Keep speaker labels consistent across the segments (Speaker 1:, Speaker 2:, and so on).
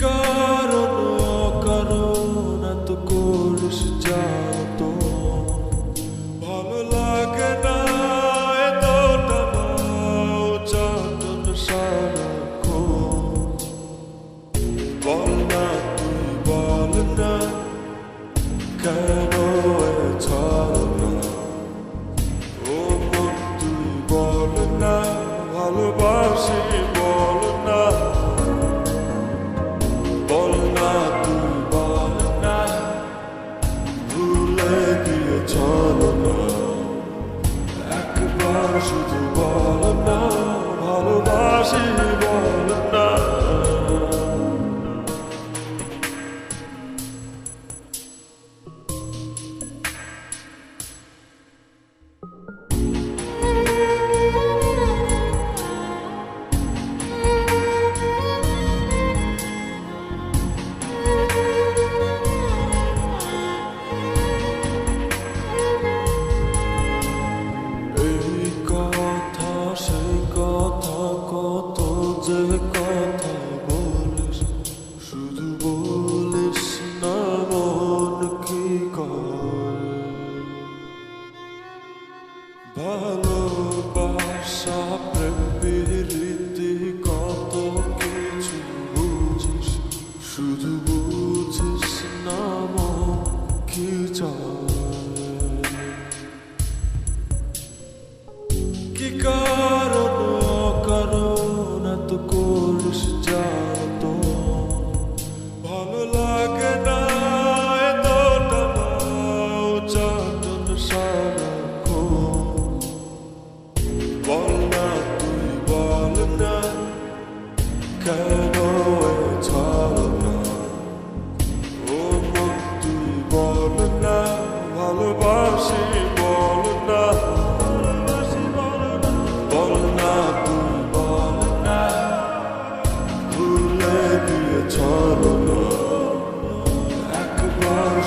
Speaker 1: কারণ কারণ তো করিস যাও তো ভালো লাগে না এতটা মাও চাটন সারাক্ষণ বল না তুই বল না কেন ছাড়া ও মন তুই বল না ভালোবাসি শুধু বল না ভালোবাসি বল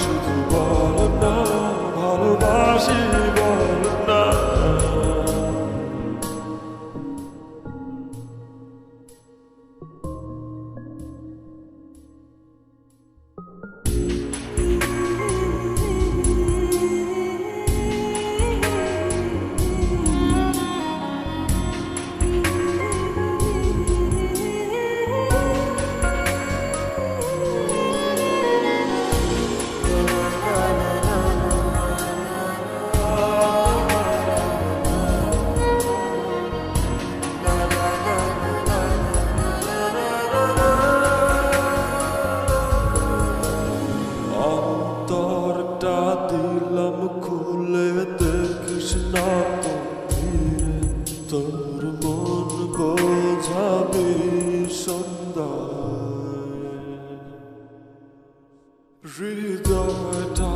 Speaker 1: শুধু বলো না ভালোবাসি। তৃষ্ণা ধীরে তোর মন বোঝাবে সন্ধ্যা হৃদয়টা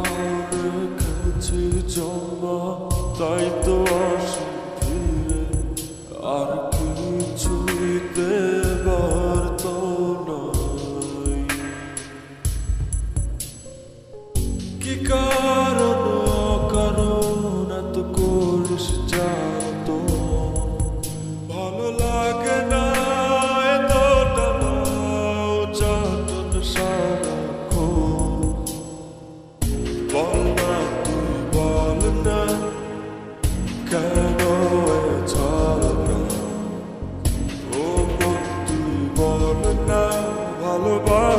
Speaker 1: রেখেছি জমা তাই তো আসি আর কিছুই দেবার তো নয় কি কাজ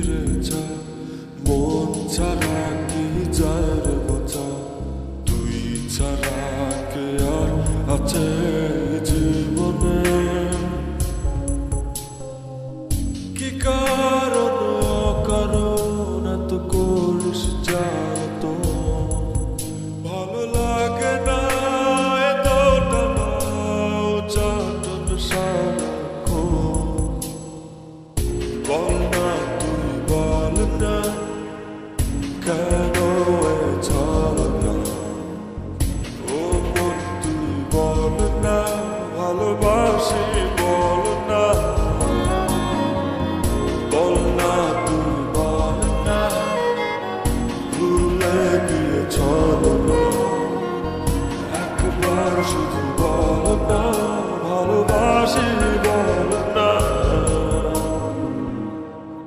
Speaker 1: bir eter Montar hakikaten ছড় একবার শুধু